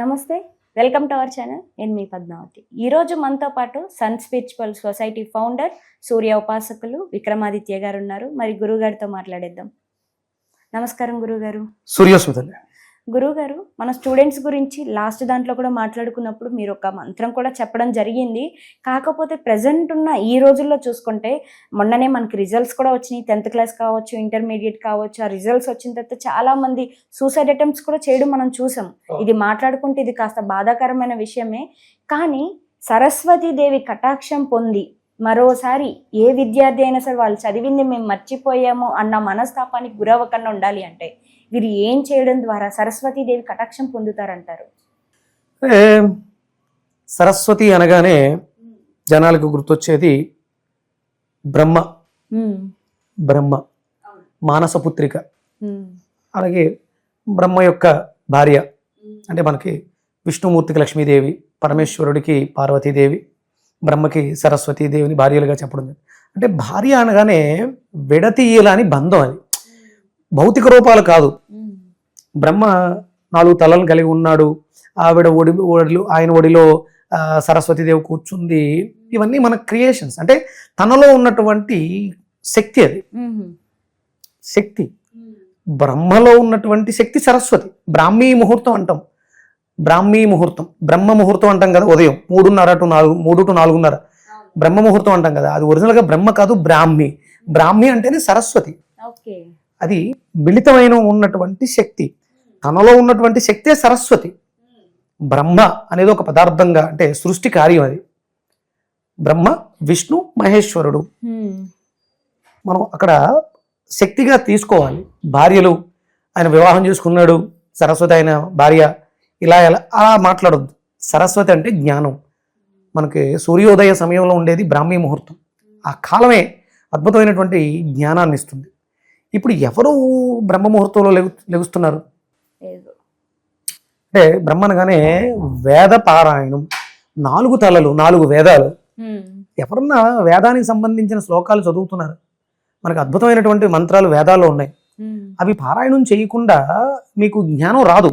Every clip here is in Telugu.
నమస్తే వెల్కమ్ టు అవర్ ఛానల్. నేను మీ పద్మావతి. ఈరోజు మనతో పాటు సన్ స్పిరిచువల్ సొసైటీ ఫౌండర్ సూర్య ఉపాసకులు విక్రమాదిత్య గారు ఉన్నారు. మరి గురుగారితో మాట్లాడేద్దాం. నమస్కారం గురుగారు సూర్యోస్మితలే గురుగారు మన స్టూడెంట్స్ గురించి లాస్ట్ దాంట్లో కూడా మాట్లాడుకున్నప్పుడు మీరు ఒక మంత్రం కూడా చెప్పడం జరిగింది. కాకపోతే ప్రజెంట్ ఉన్న ఈ రోజుల్లో చూసుకుంటే మొన్ననే మనకి రిజల్ట్స్ కూడా వచ్చినాయి. టెన్త్ క్లాస్ కావచ్చు ఇంటర్మీడియట్ కావచ్చు ఆ రిజల్ట్స్ వచ్చిన తర్వాత చాలా మంది సూసైడ్ అటెంప్ట్స్ కూడా చేయడం మనం చూసాం. ఇది మాట్లాడుకుంటే ఇది కాస్త బాధాకరమైన విషయమే. కానీ సరస్వతీదేవి కటాక్షం పొంది మరోసారి ఏ విద్యార్థి అయినా సరే వాళ్ళు చదివింది మేము మర్చిపోయాము అన్న మనస్తాపానికి గురవ్వకుండా ఉండాలి అంటే వీరు ఏం చేయడం ద్వారా సరస్వతీదేవి కటాక్షం పొందుతారంటారు? సరస్వతి అనగానే జనాలకు గుర్తొచ్చేది బ్రహ్మ. బ్రహ్మ. మానసపుత్రిక. అలాగే బ్రహ్మ యొక్క భార్య. అంటే మనకి విష్ణుమూర్తికి లక్ష్మీదేవి పరమేశ్వరుడికి పార్వతీదేవి బ్రహ్మకి సరస్వతీదేవిని భార్యలుగా చెప్పడం. అంటే భార్య అనగానే విడతీయలాని బంధం అది. భౌతిక రూపాలు కాదు. బ్రహ్మ నాలుగు తలలను కలిగి ఉన్నాడు. ఆవిడ ఒడి ఒడిలో ఆయన ఒడిలో సరస్వతీదేవి కూర్చుంది. ఇవన్నీ మన క్రియేషన్స్ అంటే తనలో ఉన్నటువంటి శక్తి అది. శక్తి. బ్రహ్మలో ఉన్నటువంటి శక్తి సరస్వతి. బ్రాహ్మీ ముహూర్తం అంటాం. బ్రాహ్మీ ముహూర్తం. బ్రహ్మ ముహూర్తం అంటాం కదా ఉదయం. మూడున్నర టు నాలుగు మూడు టు నాలుగున్నర. బ్రహ్మ ముహూర్తం అంటాం కదా. అది ఒరిజినల్గా బ్రహ్మ కాదు బ్రాహ్మి. బ్రాహ్మి అంటేనే సరస్వతి. అది మిళితమైన ఉన్నటువంటి శక్తి. తనలో ఉన్నటువంటి శక్తే సరస్వతి. బ్రహ్మ అనేది ఒక పదార్థంగా అంటే సృష్టి కార్యం అది. బ్రహ్మ విష్ణు మహేశ్వరుడు. మనం అక్కడ శక్తిగా తీసుకోవాలి. భార్యలు ఆయన వివాహం చేసుకున్నాడు. సరస్వతి ఆయన భార్య ఇలా ఎలా అలా మాట్లాడొద్దు. సరస్వతి అంటే జ్ఞానం. మనకి సూర్యోదయ సమయంలో ఉండేది బ్రాహ్మీ ముహూర్తం. ఆ కాలమే అద్భుతమైనటువంటి జ్ఞానాన్ని ఇస్తుంది ఇప్పుడు ఎవరు బ్రహ్మ ముహూర్తంలో లెగు లెగుస్తున్నారు? అంటే బ్రహ్మ అనగానే వేద పారాయణం నాలుగు తలలు నాలుగు వేదాలు. ఎవరన్నా వేదానికి సంబంధించిన శ్లోకాలు చదువుతున్నారు? మనకు అద్భుతమైనటువంటి మంత్రాలు వేదాల్లో ఉన్నాయి. అవి పారాయణం చేయకుండా మీకు జ్ఞానం రాదు.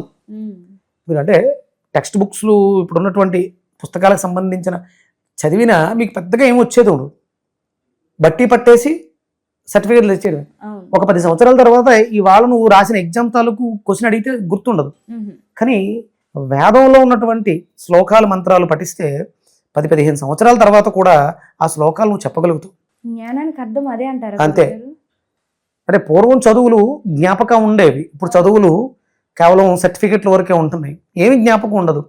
మీరు అంటే టెక్స్ట్ బుక్స్లు ఇప్పుడు ఉన్నటువంటి పుస్తకాలకు సంబంధించిన చదివినా మీకు పెద్దగా ఏం వచ్చేది ఉండదు. బట్టి పట్టేసి సర్టిఫికేట్లు తెచ్చేయడం ఒక పది సంవత్సరాల తర్వాత ఇవాళ నువ్వు రాసిన ఎగ్జామ్ తాలూకు క్వశ్చన్ అడిగితే గుర్తుండదు. కానీ వేదంలో ఉన్నటువంటి శ్లోకాలు మంత్రాలు పఠిస్తే పది పదిహేను సంవత్సరాల తర్వాత కూడా ఆ శ్లోకాలు నువ్వు చెప్పగలుగుతావు. జ్ఞానానికి అర్థం అదే అంటారు అంతే. అంటే పూర్వం చదువులు జ్ఞాపకం ఉండేవి. ఇప్పుడు చదువులు కేవలం సర్టిఫికెట్ల వరకే ఉంటున్నాయి. ఏమి జ్ఞాపకం ఉండదు.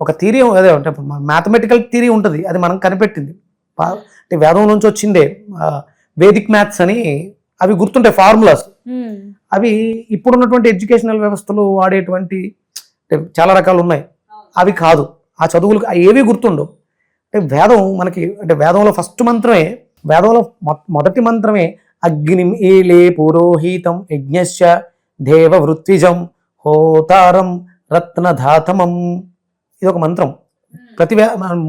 ఒక థీరీ అదే అంటే మ్యాథమెటికల్ థీరీ ఉంటుంది. అది మనం కనిపెట్టింది. అంటే వేదం నుంచి వచ్చిందే వేదిక్ మ్యాథ్స్ అని అవి గుర్తుంటాయి ఫార్ములాస్. అవి ఇప్పుడున్నటువంటి ఎడ్యుకేషనల్ వ్యవస్థలో వాడేటువంటి చాలా రకాలు ఉన్నాయి. అవి కాదు. ఆ చదువులు ఏవి గుర్తుండవు. అంటే వేదం మనకి అంటే వేదంలో ఫస్ట్ మంత్రమే వేదంలో మొదటి మంత్రమే అగ్నిం ఏలే పురోహితం యజ్ఞశ్చ దేవ వృత్విజం హోతారం రత్నధాతమం. ఇది ఒక మంత్రం. ప్రతి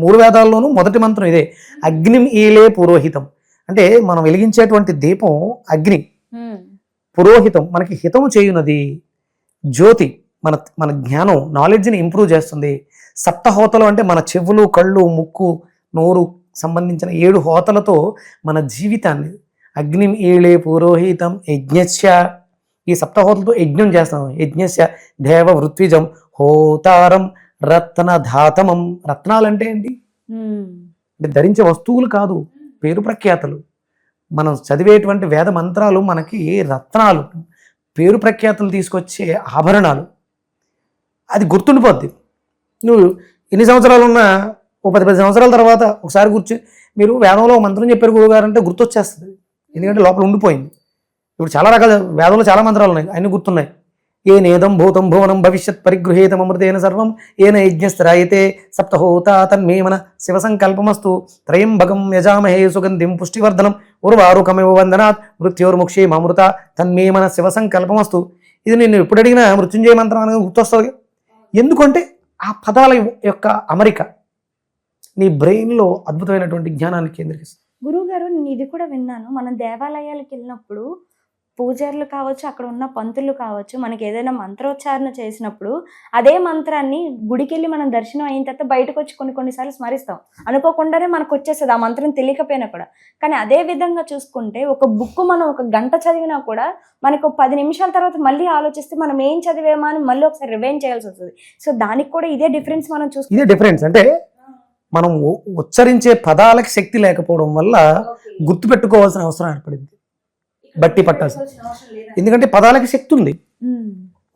మూడు వేదాల్లోనూ మొదటి మంత్రం ఇదే. అగ్నిం ఈలే పురోహితం. అంటే మనం వెలిగించేటువంటి దీపం అగ్ని. పురోహితం మనకి హితము చేయునది. జ్యోతి మన మన జ్ఞానం నాలెడ్జ్ని ఇంప్రూవ్ చేస్తుంది. సప్త హోతలు అంటే మన చెవులు కళ్ళు ముక్కు నోరు సంబంధించిన ఏడు హోతలతో మన జీవితాన్ని అగ్నిం ఈళే పురోహితం యజ్ఞస్య. ఈ సప్తహోతలతో యజ్ఞం చేస్తాం. యజ్ఞస్య దేవ వృత్విజం హోతారం రత్నధాతమం. రత్నాలంటే ఏంటి? అంటే ధరించే వస్తువులు కాదు. పేరు ప్రఖ్యాతలు. మనం చదివేటువంటి వేద మంత్రాలు మనకి రత్నాలు పేరు ప్రఖ్యాతలు తీసుకొచ్చే ఆభరణాలు. అది గుర్తుండిపోద్ది. నువ్వు ఎన్ని సంవత్సరాలు ఉన్నా ఒక పది పది సంవత్సరాల తర్వాత ఒకసారి కూర్చొని మీరు వేదంలో మంత్రం చెప్పారు గురువుగారు అంటే గుర్తొచ్చేస్తుంది. ఎందుకంటే లోపల ఉండిపోయింది. ఇప్పుడు చాలా రకాల వేదంలో చాలా మంత్రాలు ఉన్నాయి. అన్ని గుర్తున్నాయి. ఏనేదం భూతం భువనం భవిష్యత్ పరిగృహేతమృతేన సర్వం ఏన యజ్ఞస్త్రాయతే సప్తహోత తన్మేమన శివ సంకల్పమస్తు త్రయంబకం యజామహే సుగంధిం పుష్టివర్ధనం ఉర్వారుకమివ వందనాత్ మృత్యోర్ముక్షే మామృత తన్మేమన శివ సంకల్పమస్తు ఇది నేను ఎప్పుడు అడిగినా మృత్యుంజయ మంత్రం అనేది గుర్తొస్తుంది. ఎందుకంటే ఆ పదాల యొక్క అమరిక నీ బ్రెయిన్లో అద్భుతమైనటువంటి జ్ఞానాన్ని కేంద్రీకరిస్తుంది. గురువు గారు నేను ఇది కూడా విన్నాను. మనం దేవాలయాలకు వెళ్ళినప్పుడు పూజారులు కావచ్చు అక్కడ ఉన్న పంతులు కావచ్చు మనకి ఏదైనా మంత్రోచ్చారణ చేసినప్పుడు అదే మంత్రాన్ని గుడికి వెళ్ళి మనం దర్శనం అయిన తర్వాత బయటకు వచ్చి కొన్ని కొన్నిసార్లు స్మరిస్తాం. అనుకోకుండానే మనకు వచ్చేస్తుంది ఆ మంత్రం తెలియకపోయినా కూడా. కానీ అదే విధంగా చూసుకుంటే ఒక బుక్ మనం ఒక గంట చదివినా కూడా మనకు పది నిమిషాల తర్వాత మళ్ళీ ఆలోచిస్తే మనం ఏం చదివేమా అని మళ్ళీ ఒకసారి రివైన్ చేయాల్సి వస్తుంది. సో దానికి కూడా ఇదే డిఫరెన్స్ మనం చూసుకుంటే ఇదే డిఫరెన్స్. అంటే మనం ఉచ్చరించే పదాలకి శక్తి లేకపోవడం వల్ల గుర్తు పెట్టుకోవాల్సిన అవసరం ఏర్పడింది. బట్టి పట్టాల్సి ఎందుకంటే పదాలకి శక్తి ఉంది.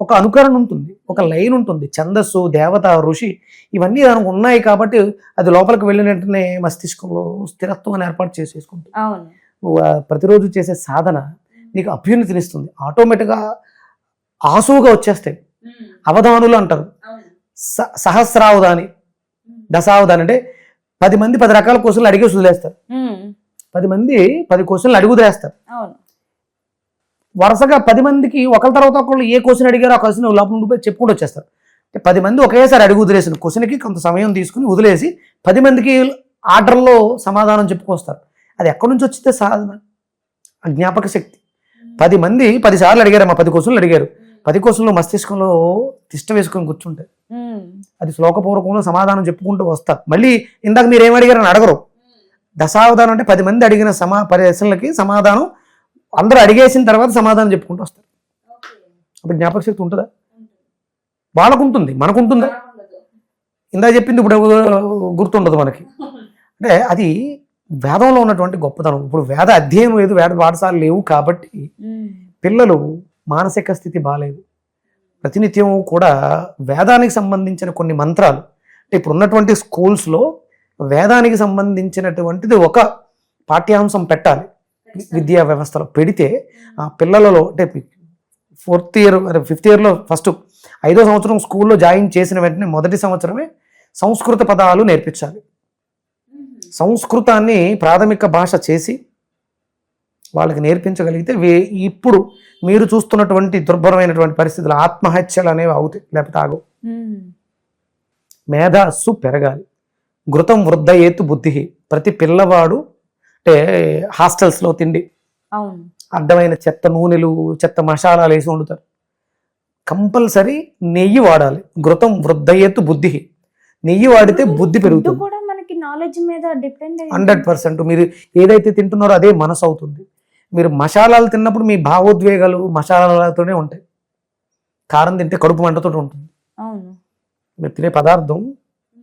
ఒక అనుకరణ ఉంటుంది ఒక లైన్ ఉంటుంది. ఛందస్సు దేవత ఋషి ఇవన్నీ దానికి ఉన్నాయి కాబట్టి అది లోపలికి వెళ్ళిన వెంటనే మస్తిష్కంలో స్థిరత్వాన్ని ఏర్పాటు చేసేసుకుంటుంది. నువ్వు ప్రతిరోజు చేసే సాధన నీకు అభ్యున్నతినిస్తుంది ఆటోమేటిక్గా ఆసువుగా వచ్చేస్తాయి. అవధానులు అంటారు. స- సహస్రావధాని దశావధాని అంటే పది మంది పది రకాల క్వశ్చన్లు అడిగి వదిలేస్తారు. పది మంది పది క్వశ్చన్లు అడిగి వదిలేస్తారు. అవును. వరుసగా పది మందికి ఒకరి తర్వాత ఒకళ్ళు ఏ క్వశ్చన్ అడిగారో ఆ క్వశ్చన్ లోపల ఉండిపోయి చెప్పుకుంటూ వచ్చేస్తారు. అంటే పది మంది ఒకేసారి అడిగి వదిలేసిన క్వశ్చన్కి కొంత సమయం తీసుకుని వదిలేసి పది మందికి ఆర్డర్లో సమాధానం చెప్పుకొస్తారు. అది ఎక్కడి నుంచి వచ్చితే సాధన జ్ఞాపక శక్తి. పది మంది పది సార్లు అడిగారు మా పది క్వశ్చన్లు అడిగారు. పది క్వశ్చన్లు మస్తిష్కంలో తిష్ట వేసుకొని కూర్చుంటాయి ఉమ్, అది శ్లోకపూర్వకంలో సమాధానం చెప్పుకుంటూ వస్తారు మళ్ళీ ఇందాక మీరు ఏం అడిగారని అడగరు. దశావధానం అంటే పది మంది అడిగిన సమా ప్రశ్నలకి సమాధానం అందరూ అడిగేసిన తర్వాత సమాధానం చెప్పుకుంటూ వస్తారు. అప్పుడు జ్ఞాపక శక్తి ఉంటుందా? వాళ్ళకు ఉంటుంది మనకు ఉంటుందా ఇందా చెప్పింది ఇప్పుడు గుర్తుండదు మనకి. అంటే అది వేదంలో ఉన్నటువంటి గొప్పతనం. ఇప్పుడు వేద అధ్యయనం లేదు వేద పాఠశాలలు లేవు కాబట్టి పిల్లలు మానసిక స్థితి బాగాలేదు ప్రతినిత్యం కూడా వేదానికి సంబంధించిన కొన్ని మంత్రాలు అంటే ఇప్పుడు ఉన్నటువంటి స్కూల్స్లో వేదానికి సంబంధించినటువంటిది ఒక పాఠ్యాంశం పెట్టాలి. విద్యా వ్యవస్థలో పెడితే ఆ పిల్లలలో అంటే ఫోర్త్ ఇయర్ ఫిఫ్త్ ఇయర్లో ఫస్ట్ ఐదో సంవత్సరం స్కూల్లో జాయిన్ చేసిన వెంటనే మొదటి సంవత్సరమే సంస్కృత పదాలు నేర్పించాలి. సంస్కృతాన్ని ప్రాథమిక భాష చేసి వాళ్ళకి నేర్పించగలిగితే వే ఇప్పుడు మీరు చూస్తున్నటువంటి దుర్భరమైనటువంటి పరిస్థితులు ఆత్మహత్యలు అనేవి అవుతాయి లేకపోతే ఆగవు. ఉమ్, మేధస్సు పెరగాలి. ఘృతం వృద్ధయేతు బుద్ధి. ప్రతి పిల్లవాడు అంటే హాస్టల్స్లో తిండి. అడ్డమైన చెత్త నూనెలు చెత్త మసాలాలు వేసి వండుతారు. కంపల్సరీ నెయ్యి వాడాలి. ఘృతం వృద్ధయేతు బుద్ధి. నెయ్యి వాడితే బుద్ధి పెరుగుతుంది. నాలెడ్జ్ మీద డిపెండ్ హండ్రెడ్ పర్సెంట్. మీరు ఏదైతే తింటున్నారో అదే మనసు అవుతుంది. మీరు మసాలాలు తిన్నప్పుడు మీ భావోద్వేగాలు మసాలాలతోనే ఉంటాయి. కారం తింటే కడుపు మంటతో ఉంటుంది. మీరు తినే పదార్థం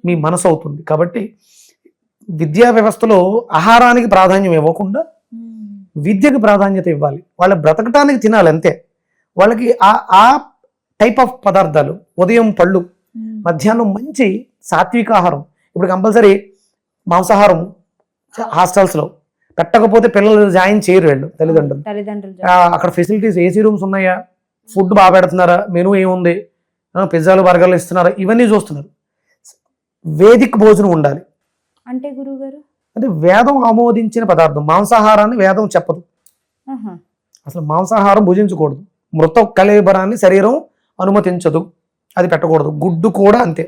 మీ మనసు అవుతుంది. కాబట్టి విద్యా వ్యవస్థలో ఆహారానికి ప్రాధాన్యం ఇవ్వకుండా విద్యకు ప్రాధాన్యత ఇవ్వాలి. వాళ్ళ బ్రతకటానికి తినాలి అంతే. వాళ్ళకి ఆ ఆ టైప్ ఆఫ్ పదార్థాలు ఉదయం పళ్ళు మధ్యాహ్నం మంచి సాత్విక ఆహారం. ఇప్పుడు కంపల్సరీ మాంసాహారం హాస్టల్స్లో పెట్టకపోతే పిల్లలు జాయిన్ చేయరు వీళ్ళు తల్లిదండ్రులు. అక్కడ ఫెసిలిటీస్ ఏసీ రూమ్స్ ఉన్నాయా? ఫుడ్ బాగా పెడుతున్నారా? మెనూ ఏముంది? పిజ్జాలు బర్గర్లు ఇస్తున్నారా? ఇవన్నీ చూస్తున్నారు. వేదిక్ భోజనం ఉండాలి. అంటే గురువు గారు అంటే వేదం ఆమోదించిన పదార్థం మాంసాహారాన్ని వేదం చెప్పదు. అసలు మాంసాహారం భుజించకూడదు. మృత కలేబరాన్ని శరీరం అనుమతించదు. అది పెట్టకూడదు. గుడ్డు కూడా అంతే.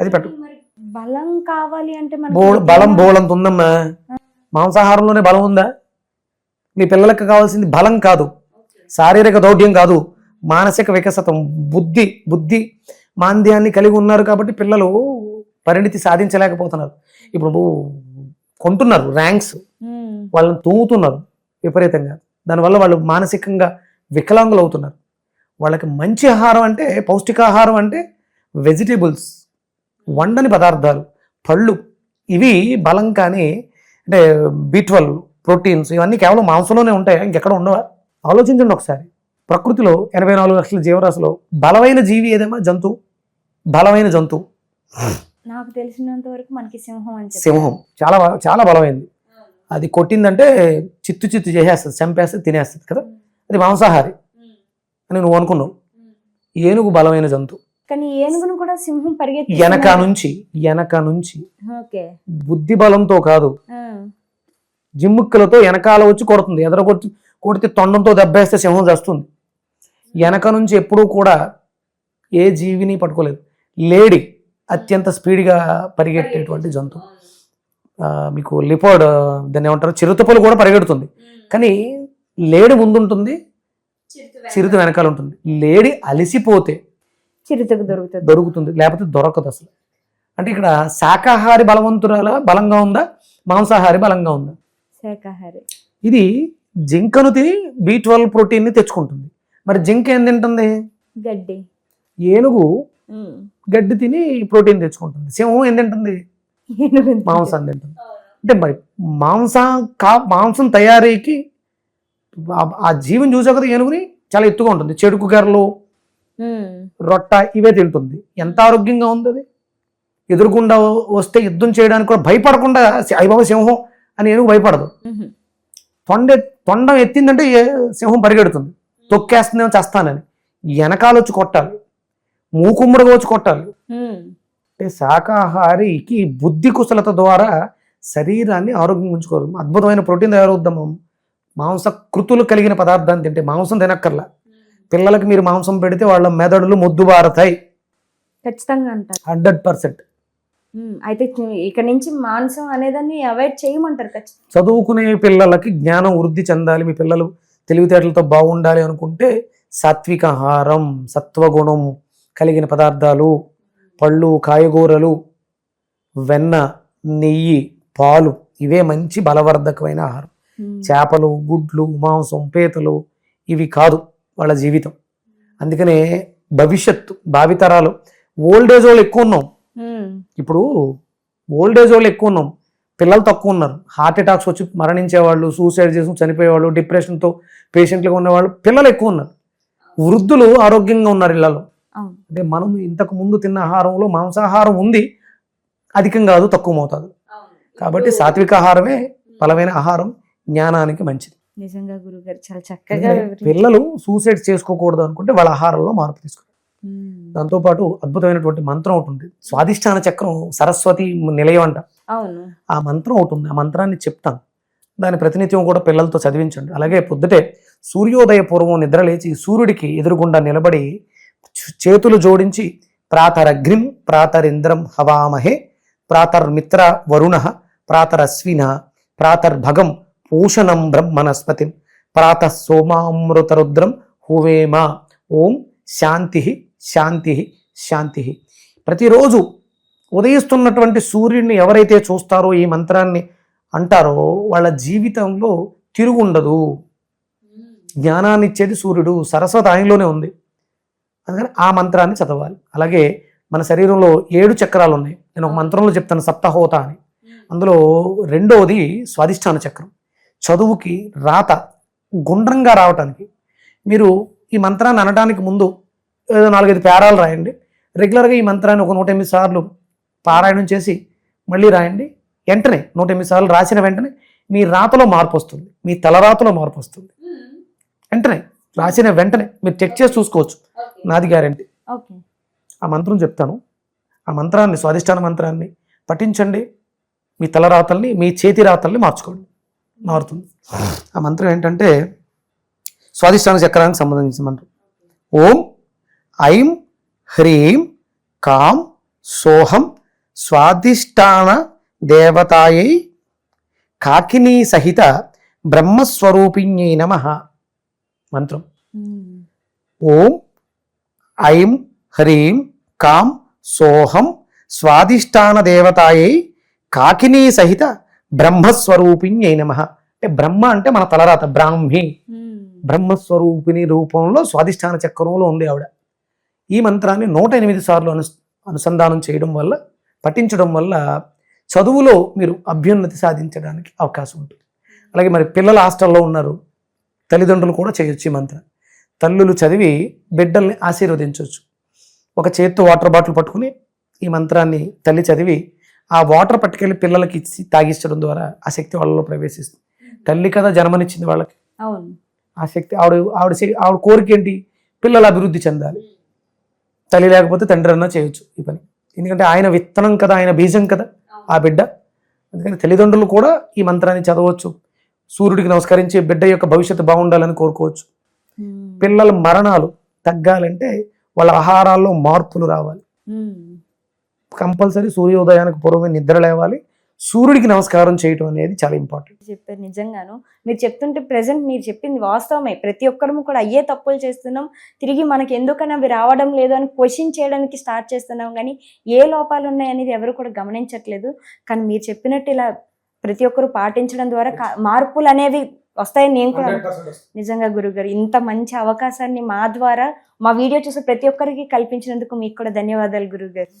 అది పెట్ట బలం కావాలి అంటే బలం బోళంత ఉందమ్మా మాంసాహారంలోనే బలం ఉందా? మీ పిల్లలకు కావాల్సింది బలం కాదు. శారీరక దౌఢ్యం కాదు. మానసిక వికసతం బుద్ధి బుద్ధి మాంద్యాన్ని కలిగి ఉన్నారు కాబట్టి పిల్లలు పరిణితి సాధించలేకపోతున్నారు. ఇప్పుడు కొంటున్నారు ర్యాంక్స్ వాళ్ళని తూముతున్నారు విపరీతంగా. దానివల్ల వాళ్ళు మానసికంగా వికలాంగులు అవుతున్నారు. వాళ్ళకి మంచి ఆహారం అంటే పౌష్టికాహారం అంటే వెజిటేబుల్స్ వండని పదార్థాలు పళ్ళు ఇవి బలం కానీ అంటే బి ట్వెల్వ్ ప్రోటీన్స్ ఇవన్నీ కేవలం మాంసంలోనే ఉంటాయి? ఇంకెక్కడ ఉండవా? ఆలోచించండి ఒకసారి. ప్రకృతిలో ఎనభై నాలుగు లక్షల జీవరాశిలో బలమైన జీవి ఏదేమా జంతువు. బలమైన జంతువు. నాకు తెలిసినంత వరకు మనకి సింహం అని చెప్పి సింహం. చాలా చాలా బలమైంది. అది కొట్టిందంటే చిత్తు చిత్తు చేసేస్తుంది చంపేస్తుంది తినేస్తుంది కదా. అది మాంసాహారి. అని నువ్వు అనుకున్నావు. ఏనుగు బలమైన జంతువు కానీ ఏనుగును కూడా సింహం పరిగెత్తి వెనక నుంచి వెనక నుంచి. బుద్ధి బలంతో కాదు. జిమ్ముక్కలతో వెనకాల వచ్చి కొడుతుంది. ఎదర కొట్టి కొడితే తొండంతో దెబ్బేస్తే సింహం చేస్తుంది. వెనక నుంచి ఎప్పుడూ కూడా ఏ జీవిని పట్టుకోలేదు. లేడి. అత్యంత స్పీడ్గా పరిగెట్టేటువంటి జంతువు. మీకు లిపోడ్ దాన్ని ఏమంటారు చిరుతపులు కూడా పరిగెడుతుంది. కానీ లేడి ముందుంటుంది చిరుత వెనకాల. ఉంటుంది లేడీ అలిసిపోతే చిరుతకు దొరుకుతుంది. దొరుకుతుంది లేకపోతే దొరకదు అసలు. అంటే ఇక్కడ శాకాహారి బలవంతురాల బలంగా ఉందా మాంసాహారి బలంగా ఉందా? శాకాహారి. ఇది జింకను తిని బి ట్వెల్వ్ ప్రోటీన్ని తెచ్చుకుంటుంది. మరి జింక ఏం తింటుంది? గడ్డి. ఏనుగు. గడ్డి తిని ప్రోటీన్ తెచ్చుకుంటుంది. సింహం ఏం తింటుంది. మాంసం తింటుంది. అంటే మరి మాంసం కా మాంసం తయారీకి ఆ- జీవం చూసా కదా ఏనుగుని చాలా ఎత్తుగా ఉంటుంది. చెడుకు గర్రలు. రొట్ట ఇవే తింటుంది. ఎంత ఆరోగ్యంగా ఉంది అది? ఎదురుగుండా వస్తే యుద్ధం చేయడానికి కూడా భయపడకుండా అయ్యబాబు సింహం అని ఏనుగు భయపడదు. తొండ తొండం ఎత్తిందంటే సింహం పరిగెడుతుంది. తొక్కేస్తుందేమో చేస్తానని. వెనకాల వచ్చి కొట్టాలి. మూకుమ్మడిగా వచ్చి కొట్టాలి. అంటే శాకాహారికి బుద్ధి కుశలత ద్వారా శరీరాన్ని ఆరోగ్యం ఉంచుకోరు అద్భుతమైన ప్రోటీన్ తయారవుద్దాం మాంస కృతులు కలిగిన పదార్థాన్ని తింటే మాంసం తినక్కర్లా. పిల్లలకి మీరు మాంసం పెడితే వాళ్ళ మెదడులు మొద్దుబారతాయి. ఖచ్చితంగా అంటారు. Hundred percent. అయితే ఇక నుంచి మాంసం అనేదాన్ని అవాయిడ్ చేయమంటారు ఖచ్చితంగా. చదువుకునే పిల్లలకి జ్ఞానం వృద్ధి చెందాలి. మీ పిల్లలు తెలివితేటలతో బాగుండాలి అనుకుంటే సాత్విక ఆహారం సత్వగుణం కలిగిన పదార్థాలు పళ్ళు కాయగూరలు వెన్న నెయ్యి పాలు ఇవే మంచి బలవర్ధకమైన ఆహారం. చేపలు గుడ్లు మాంసం పీతలు ఇవి కాదు వాళ్ళ జీవితం. అందుకనే భవిష్యత్తు భావితరాలు ఓల్డ్ ఏజ్ వాళ్ళు ఎక్కువ ఉన్నాం. ఇప్పుడు ఓల్డ్ ఏజ్ వాళ్ళు ఎక్కువ ఉన్నాం. పిల్లలు తక్కువ ఉన్నారు. హార్ట్ అటాక్స్ వచ్చి మరణించే వాళ్ళు సూసైడ్ చేసుకుని చనిపోయేవాళ్ళు డిప్రెషన్తో పేషెంట్లుగా ఉన్నవాళ్ళు పిల్లలు ఎక్కువ ఉన్నారు. వృద్ధులు ఆరోగ్యంగా ఉన్నారు ఇళ్ళలో. అవును అంటే మనం ఇంతకు ముందు తిన్న ఆహారంలో మాంసాహారం ఉంది అధికం కాదు తక్కువ మోతాదు కాబట్టి సాత్విక ఆహారమే బలమైన ఆహారం జ్ఞానానికి మంచిది. నిజంగా గురుగారు చాలా చక్కగా. పిల్లలు సూసైడ్ చేసుకోకూడదు అనుకుంటే వాళ్ళ ఆహారంలో మార్పు తీసుకుంటారు. దాంతోపాటు అద్భుతమైనటువంటి మంత్రం ఒకటి ఉంది స్వాదిష్టాన చక్రం సరస్వతి నిలయం అంట. ఆ మంత్రం ఒకటి ఉంది. ఆ మంత్రాన్ని చెప్తాను. దాని ప్రతినిత్యం కూడా పిల్లలతో చదివించండి. అలాగే పొద్దుటే సూర్యోదయ పూర్వం నిద్రలేచి సూర్యుడికి ఎదురుగుండా నిలబడి చేతులు జోడించి ప్రాతరగ్నిం ప్రాతరింద్రం హవామహే ప్రాతర్మిత్ర వరుణ ప్రాతరశ్విన ప్రాతర్భగం పూషణం బ్రహ్మణస్పతిం ప్రాత సోమామృతరుద్రం హువేమ ఓం శాంతి శాంతి శాంతి. ప్రతిరోజు ఉదయిస్తున్నటువంటి సూర్యుడిని ఎవరైతే చూస్తారో ఈ మంత్రాన్ని అంటారో వాళ్ళ జీవితంలో తిరుగుండదు. జ్ఞానాన్ని ఇచ్చేది సూర్యుడు. సరస్వతి ఆయనలోనే ఉంది. అందుకని ఆ మంత్రాన్ని చదవాలి. అలాగే మన శరీరంలో ఏడు చక్రాలు ఉన్నాయి నేను ఒక మంత్రంలో చెప్తాను సప్తహోత అని. అందులో రెండవది స్వాదిష్టాన చక్రం. చదువుకి రాత గుండ్రంగా రావటానికి మీరు ఈ మంత్రాన్ని అనడానికి ముందు ఏదో నాలుగైదు పేరాలు రాయండి. రెగ్యులర్గా ఈ మంత్రాన్ని ఒక నూట ఎనిమిది సార్లు పారాయణం చేసి మళ్ళీ రాయండి. వెంటనే నూట ఎనిమిది సార్లు రాసిన వెంటనే మీ రాతలో మార్పు వస్తుంది. మీ తలరాతలో మార్పు వస్తుంది. వెంటనే రాసిన వెంటనే మీరు చెక్ చేసి చూసుకోవచ్చు. నాది గ్యారంటీ. ఓకే. ఆ మంత్రం చెప్తాను. ఆ మంత్రాన్ని స్వాదిష్టాన మంత్రాన్ని పఠించండి. మీ తలరాతల్ని మీ చేతి రాతల్ని మార్చుకోండి. మారుతుంది. ఆ మంత్రం ఏంటంటే స్వాదిష్టాన చక్రానికి సంబంధించిన మంత్రం. ఓం ఐం హ్రీం కాం సోహం స్వాదిష్టాన దేవతాయై కాకినీ సహిత బ్రహ్మస్వరూపిణ్యై నమ. మంత్రం. ఓం ఐం హ్రీం కాం సోహం స్వాదిష్టాన దేవతాయై కాకినీ సహిత బ్రహ్మస్వరూపిణ్యై నమ. అంటే బ్రహ్మ అంటే మన తలరాత బ్రాహ్మి. బ్రహ్మస్వరూపిణి రూపంలో స్వాదిష్టాన చక్రంలో ఉంది ఆవిడ. ఈ మంత్రాన్ని నూట ఎనిమిది సార్లు అను అనుసంధానం చేయడం వల్ల పఠించడం వల్ల చదువులో మీరు అభ్యున్నతి సాధించడానికి అవకాశం ఉంటుంది. అలాగే మరి పిల్లలు హాస్టల్లో ఉన్నారు తల్లిదండ్రులు కూడా చేయొచ్చు ఈ మంత్రం. తల్లులు చదివి బిడ్డల్ని ఆశీర్వదించవచ్చు ఒక చేత్తో వాటర్ బాటిల్ పట్టుకుని ఈ మంత్రాన్ని తల్లి చదివి ఆ వాటర్ పట్టుకెళ్ళి పిల్లలకి ఇచ్చి తాగిచ్చడం ద్వారా ఆ శక్తి వాళ్ళలో ప్రవేశిస్తుంది. తల్లి కదా జన్మనిచ్చింది వాళ్ళకి. ఆ శక్తి ఆవిడ ఆవిడ ఆవిడ కోరిక ఏంటి? పిల్లలు అభివృద్ధి చెందాలి. తల్లి లేకపోతే తండ్రి అన్నా చేయొచ్చు ఈ పని. ఎందుకంటే ఆయన విత్తనం కదా ఆయన బీజం కదా ఆ బిడ్డ. అందుకని తల్లిదండ్రులు కూడా ఈ మంత్రాన్ని చదవచ్చు. సూర్యుడికి నమస్కరించి బిడ్డ యొక్క భవిష్యత్తు బాగుండాలని కోరుకోవచ్చు. పిల్లల మరణాలు తగ్గాలంటే వాళ్ళ ఆహారాల్లో మార్పులు రావాలి. కంపల్సరీ సూర్యోదయానికి పూర్వమే నిద్ర లేవాలి. సూర్యుడికి నమస్కారం చేయటం అనేది చాలా ఇంపార్టెంట్. చెప్పారు నిజంగాను. మీరు చెప్తుంటే ప్రజెంట్ మీరు చెప్పింది వాస్తవమే. ప్రతి ఒక్కరము కూడా అయ్యే తప్పులు చేస్తున్నాం. తిరిగి మనకి ఎందుకని అవి రావడం లేదు అని క్వశ్చన్ చేయడానికి స్టార్ట్ చేస్తున్నాం. కానీ ఏ లోపాలు ఉన్నాయనేది ఎవరు కూడా గమనించట్లేదు. కానీ మీరు చెప్పినట్టు ఇలా ప్రతి ఒక్కరు పాటించడం ద్వారా మార్పులు అనేవి వస్తాయని నేను కూడా నిజంగా గురుగారు ఇంత మంచి అవకాశాన్ని మా ద్వారా మా వీడియో చూసి ప్రతి ఒక్కరికి కల్పించినందుకు మీకు కూడా ధన్యవాదాలు గురుగారు.